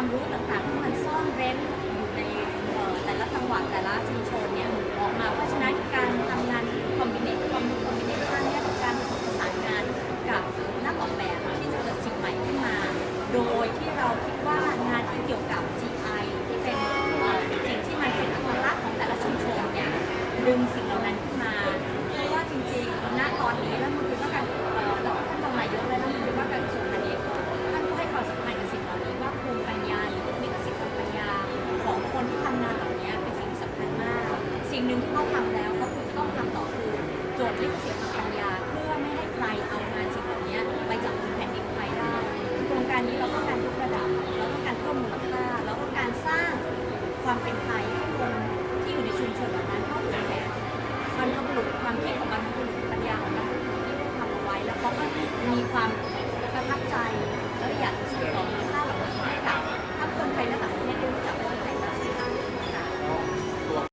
ความรู้ต่างๆที่มันซ่อนเร้นอยู่ในแต่ละจังหวัดแต่ละชุมชนเนี่ยออกมาเพราะฉะนั้นการทำงานคอมบิเนตคอมบิเนชันเนี่ยเป็นการผสมผสานงานกับนักออกแบบที่จะเกิดสิ่งใหม่ขึ้นมา โดยที่เราคิดว่างานที่เกี่ยวกับ GI ที่เป็นสิ่งที่มันเป็นอัตลักษณ์ของแต่ละชุมชนเนี่ยดึงสิ่ง สิ่งหนึ่งที่เขาทำแล้วก็คือจะต้องทำต่อคือโจทย์ลิขสิทธิ์ทางปัญญาเพื่อไม่ให้ใครเอางานสิ่งเหล่านี้ไปจากบนแผ่นดินไทยได้โครงการนี้เราต้องการยกระดับเราต้องการเพิ่มมูลค่าเราต้องการสร้างความเป็นไทยให้คนที่อยู่ในชุมชนเหล่านั้นเข้าถึง